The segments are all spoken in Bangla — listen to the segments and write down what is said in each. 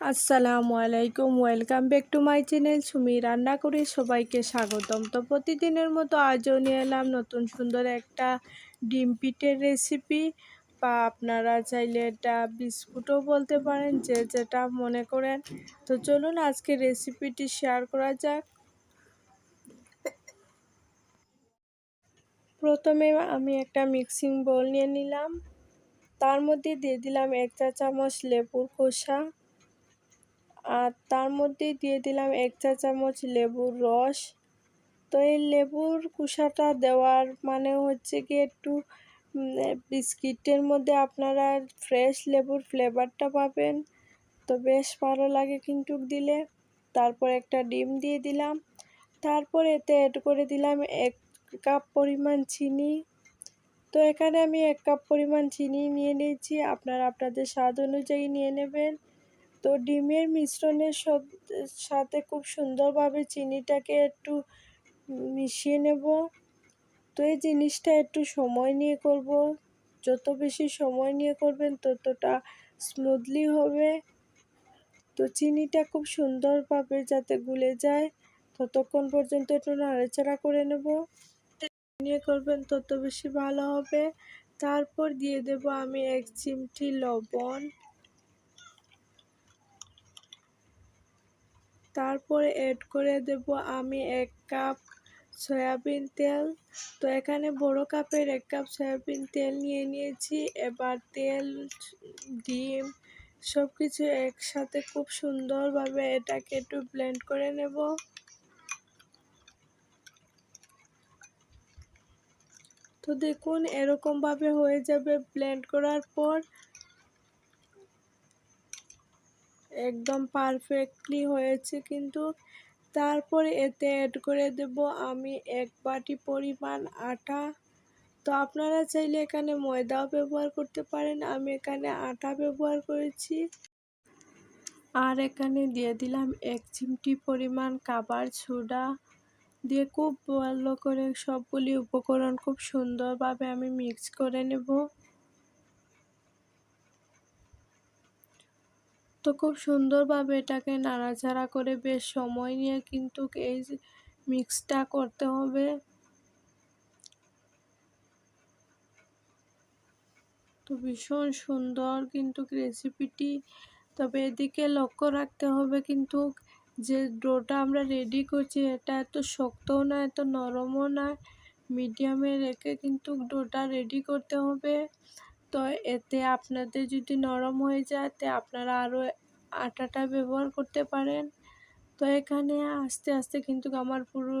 আসসালামু আলাইকুম, welcome back to my channel Sumi রান্না করে সবাইকে স্বাগতম। তো প্রতিদিনের মতো আজও নিয়ে এলাম নতুন সুন্দর একটা ডিম পিঠের রেসিপি বা আপনারা চাইলে এটা বিস্কুটও বলতে পারেন, যে যেটা মনে করেন। তো চলুন আজকে রেসিপিটি শেয়ার করা যাক। প্রথমে আমি একটা মিক্সিং বোল নিয়ে নিলাম। তার মধ্যে দিয়ে দিলাম এক চা চামচ লেবুর খোসা আর তার মধ্যে দিয়ে দিলাম এক চা চামচ লেবুর রস। তো এই লেবুর কুসাটা দেওয়ার মানে হচ্ছে কি একটু বিস্কিটের মধ্যে আপনারা ফ্রেশ লেবুর ফ্লেভারটা পাবেন। তো বেশ ভালো লাগে কিন্তু দিলে। তারপর একটা ডিম দিয়ে দিলাম। তারপর এতে অ্যাড করে দিলাম এক কাপ পরিমাণ চিনি। তো এখানে আমি এক কাপ পরিমাণ চিনি নিয়ে নিয়েছি। আপনারা আপনাদের স্বাদ অনুযায়ী নিয়ে নেবেন। তো ডিমের মিশ্রণের সাথে খুব সুন্দরভাবে চিনিটাকে একটু মিশিয়ে নেব। তো এই জিনিসটা একটু সময় নিয়ে করব। যত বেশি সময় নিয়ে করবেন ততটা স্মুথলি হবে। তো চিনিটা খুব সুন্দরভাবে যাতে গুলে যায়, ততক্ষণ পর্যন্ত একটু নাড়াচাড়া করে নেব। নিয়ে করবেন তত বেশি ভালো হবে। তারপর দিয়ে দেব আমি এক চিমটি লবণ। তারপরে অ্যাড করে দেব আমি এক কাপ সয়াবিন তেল। তো এখানে বড় কাপের এক কাপ সয়াবিন তেল নিয়ে নিয়েছি। এবার তেল, ডিম সব কিছু একসাথে খুব সুন্দরভাবে এটাকে একটু ব্লেন্ড করে নেব। তো দেখুন এরকমভাবে হয়ে যাবে ব্লেন্ড করার পর একদম পারফেক্টলি হয়েছে, কিন্তু তারপরে এতে অ্যাড করে দেব আমি এক বাটি পরিমাণ আটা। তো আপনারা চাইলে এখানে ময়দাও ব্যবহার করতে পারেন, আমি এখানে আটা ব্যবহার করেছি। আর এখানে দিয়ে দিলাম এক চিমটি পরিমাণ কাবার সোডা দিয়ে খুব ভালো করে সবগুলি উপকরণ খুব সুন্দরভাবে আমি মিক্স করে নেব। তো খুব সুন্দরভাবে এটাকে নাড়াচাড়া করে বেশ সময় নিয়ে কিন্তু এই মিক্সটা করতে হবে। তো ভীষণ সুন্দর কিন্তু রেসিপিটি। তবে এদিকে লক্ষ্য রাখতে হবে কিন্তু যে ডোটা আমরা রেডি করছি এটা এত শক্তও না, এত নরমও না। মিডিয়ামে রেখে কিন্তু ডোটা রেডি করতে হবে। তো এতে আপনাদের যদি নরম হয়ে যায়, তে আপনারা আরও আটাটা ব্যবহার করতে পারেন। তো এখানে আস্তে আস্তে কিন্তু আমার পুরো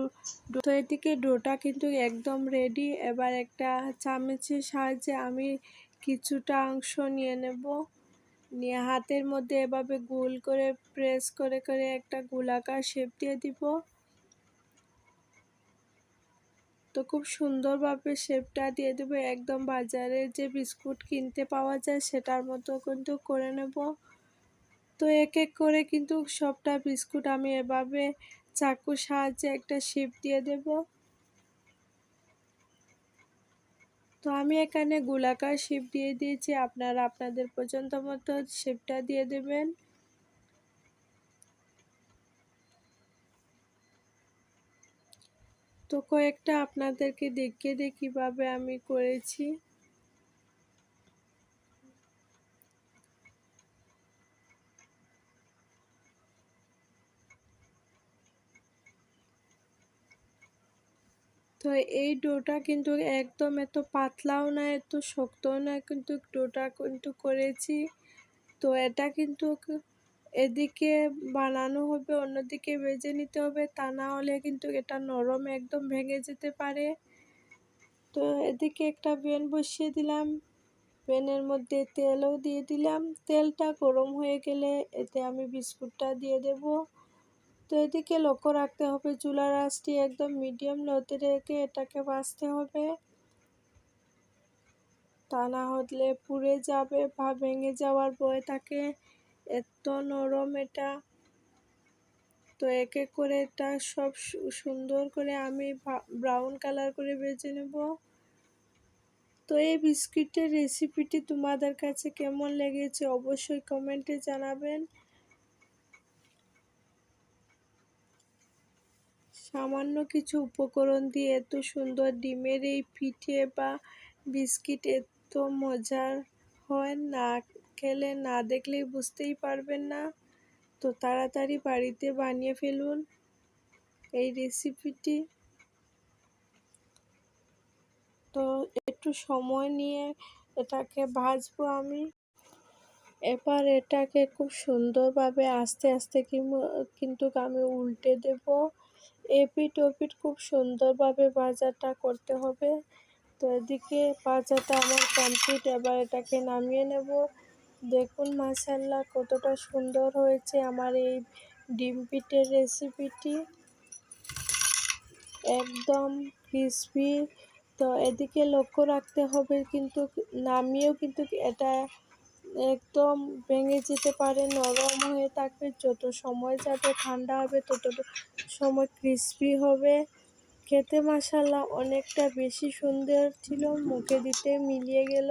তো এদিকে ডোটা কিন্তু একদম রেডি এবার একটা চামচের সাহায্যে আমি কিছুটা অংশ নিয়ে নেব। নিয়ে হাতের মধ্যে এভাবে গোল করে প্রেস করে করে একটা গোলাকার শেপ দিয়ে দিব। তো খুব সুন্দরভাবে শেপটা দিয়ে দেবো। একদম বাজারে যে বিস্কুট কিনতে পাওয়া যায় সেটার মতো কিন্তু করে নেব। তো এক এক করে কিন্তু সবটা বিস্কুট আমি এভাবে চাকুর সাহায্যে একটা শেপ দিয়ে দেব। তো আমি এখানে গোলাকার শেপ দিয়ে দিয়েছি। আপনারা আপনাদের পছন্দ মতো শেপটা দিয়ে দেবেন। তো কয়েকটা আপনাদেরকে দেখিয়ে দিয়ে কীভাবে আমি করেছি। তো এই ডোটা কিন্তু একদম এত পাতলাও না, এত শক্তও না, কিন্তু ডোটা কিন্তু করেছি। তো এটা কিন্তু এদিকে বানানো হবে, অন্যদিকে ভেজে নিতে হবে। তা না হলে কিন্তু এটা নরম একদম ভেঙে যেতে পারে। তো এদিকে একটা প্যান বসিয়ে দিলাম। প্যানের মধ্যে তেলও দিয়ে দিলাম। তেলটা গরম হয়ে গেলে এতে আমি বিস্কুটটা দিয়ে দেবো। তো এদিকে লক্ষ্য রাখতে হবে, চুলার আঁচটি একদম মিডিয়াম লোতে রেখে এটাকে বাঁচতে হবে। তা না হলে পুড়ে যাবে বা ভেঙে যাওয়ার ভয় থাকে। এত নরম এটা। তো এক এক করে এটা সব সুন্দর করে আমি ব্রাউন কালার করে বেজে নেব। তো এই বিস্কিটের রেসিপিটি তোমাদের কাছে কেমন লেগেছে অবশ্যই কমেন্টে জানাবেন। সামান্য কিছু উপকরণ দিয়ে এত সুন্দর ডিমের এই পিঠে বা বিস্কিট এত মজার হয় না। খেলে না দেখলেই বুঝতেই পারবেন না। তো তাড়াতাড়ি বাড়িতে বানিয়ে ফেলুন এই রেসিপিটি তো একটু সময় নিয়ে এটাকে ভাজবো আমি। এবার এটাকে খুব সুন্দরভাবে আস্তে আস্তে কিন্তু আমি উল্টে দেব। এপিট ওপিট খুব সুন্দরভাবে ভাজাটা করতে হবে। তো এদিকে ভাজাটা আমার কমপ্লিট এবার এটাকে নামিয়ে নেব। দেখুন মাসাল্লাহ কতটা সুন্দর হয়েছে আমার এই ডিম পিঠের রেসিপিটি একদম ক্রিসপি তো এদিকে লক্ষ্য রাখতে হবে কিন্তু, নামিয়েও কিন্তু এটা একদম ভেঙে যেতে পারে, নরম হয়ে থাকবে। যত সময় যাবে, ঠান্ডা হবে, তত সময় ক্রিসপি হবে। খেতে মশালা অনেকটা বেশি সুন্দর ছিল, মুখে দিতে মিলিয়ে গেল।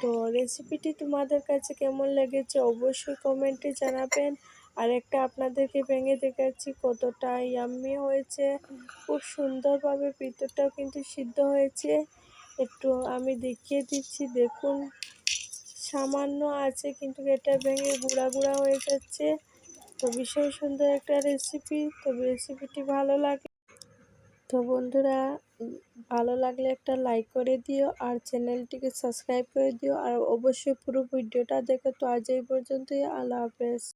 তো রেসিপিটি তোমাদের কাছে কেমন লেগেছে অবশ্যই কমেন্টে জানাবেন। আর একটা আপনাদেরকে ভেঙে দেখাচ্ছি, কতটা ইয়াম্মি হয়েছে। খুব সুন্দরভাবে ভিতরটাও কিন্তু সিদ্ধ হয়েছে। একটু আমি দেখিয়ে দিচ্ছি, দেখুন। সামান্য আছে, কিন্তু এটা ভেঙে গুঁড়া গুঁড়া হয়ে যাচ্ছে। তো ভীষণ সুন্দর একটা রেসিপি তো রেসিপিটি ভালো লাগে। তো বন্ধুরা ভালো লাগলে একটা লাইক করে দিও আর চ্যানেলটিকে সাবস্ক্রাইব করে দিও। আর অবশ্যই পুরো ভিডিওটা দেখো। তো আজ এই পর্যন্তই। আল্লাহ হাফেজ।